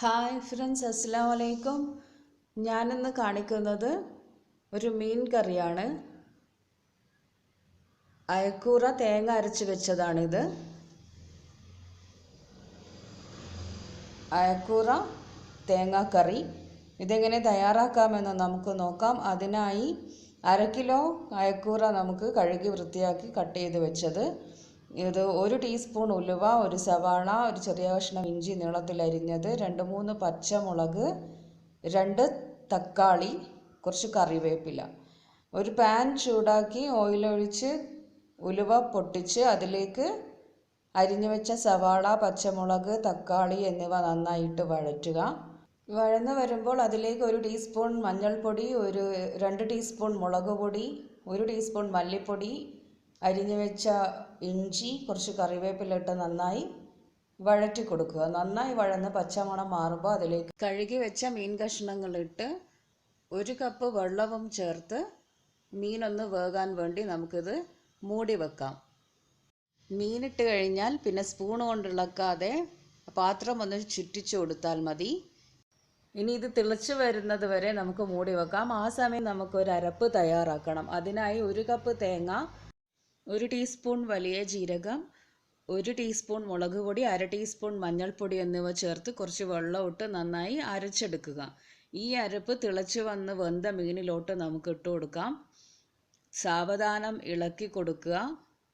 Hi friends അസ്സാം വലൈക്കും ഞാനിന്ന് കാണിക്കുന്നത് ഒരു മീൻ കറിയാണ്. അയക്കൂറ തേങ്ങ അരച്ച് വെച്ചതാണിത്. അയക്കൂറ തേങ്ങാക്കറി ഇതെങ്ങനെ തയ്യാറാക്കാമെന്ന് നമുക്ക് നോക്കാം. അതിനായി അര കിലോ അയക്കൂറ നമുക്ക് കഴുകി വൃത്തിയാക്കി കട്ട് ചെയ്ത് വെച്ചത്. ഇത് ഒരു ടീസ്പൂൺ ഉലുവ ഒരു സവാള ഒരു ചെറിയ കഷ്ണം ഇഞ്ചി നീളത്തിൽ അരിഞ്ഞത് രണ്ട് മൂന്ന് പച്ചമുളക് രണ്ട് തക്കാളി കുറച്ച് കറിവേപ്പില. ഒരു പാൻ ചൂടാക്കി ഓയിലൊഴിച്ച് ഉലുവ പൊട്ടിച്ച് അതിലേക്ക് അരിഞ്ഞു വെച്ച സവാള പച്ചമുളക് തക്കാളി എന്നിവ നന്നായിട്ട് വഴറ്റുക. വഴന്ന് വരുമ്പോൾ അതിലേക്ക് ഒരു ടീസ്പൂൺ മഞ്ഞൾപ്പൊടി ഒരു രണ്ട് ടീസ്പൂൺ മുളക് പൊടി ഒരു ടീസ്പൂൺ മല്ലിപ്പൊടി അരിഞ്ഞു വെച്ച ഇഞ്ചി കുറച്ച് കറിവേപ്പില ഇട്ട് നന്നായി വഴറ്റി കൊടുക്കുക. നന്നായി വഴന്ന് പച്ചമണം മാറുമ്പോൾ അതിലേക്ക് കഴുകി വെച്ച മീൻ കഷ്ണങ്ങളിട്ട് ഒരു കപ്പ് വെള്ളവും ചേർത്ത് മീനൊന്ന് വേകാൻ വേണ്ടി നമുക്കിത് മൂടി വെക്കാം. മീനിട്ട് കഴിഞ്ഞാൽ പിന്നെ സ്പൂൺ കൊണ്ട് ഇളക്കാതെ പാത്രം ഒന്ന് ചുറ്റിച്ചു കൊടുത്താൽ മതി. ഇനി ഇത് തിളച്ചു വരുന്നത് വരെ നമുക്ക് മൂടി വെക്കാം. ആ സമയം നമുക്കൊരു അരപ്പ് തയ്യാറാക്കണം. അതിനായി ഒരു കപ്പ് തേങ്ങ ഒരു ടീസ്പൂൺ വലിയ ജീരകം ഒരു ടീസ്പൂൺ മുളക് പൊടി അര ടീസ്പൂൺ മഞ്ഞൾപ്പൊടി എന്നിവ ചേർത്ത് കുറച്ച് വെള്ളം ഇട്ട് നന്നായി അരച്ചെടുക്കുക. ഈ അരപ്പ് തിളച്ച് വന്ന് വെന്ത മീനിലോട്ട് നമുക്ക് ഇട്ട് കൊടുക്കാം. സാവധാനം ഇളക്കി കൊടുക്കുക.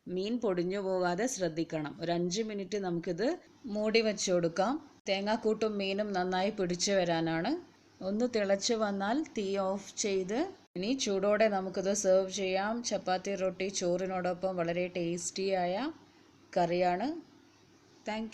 മീൻ പൊടിഞ്ഞു പോകാതെ ശ്രദ്ധിക്കണം. ഒരു അഞ്ച് മിനിറ്റ് നമുക്കിത് മൂടി വെച്ച് കൊടുക്കാം. തേങ്ങാക്കൂട്ടും മീനും നന്നായി പിടിച്ചു വരാനാണ്. ഒന്ന് തിളച്ച് വന്നാൽ തീ ഓഫ് ചെയ്ത് ഇനി ചൂടോടെ നമുക്കിത് സെർവ് ചെയ്യാം. ചപ്പാത്തി റൊട്ടി ചോറിനോടൊപ്പം വളരെ ടേസ്റ്റിയായ കറിയാണ്. താങ്ക്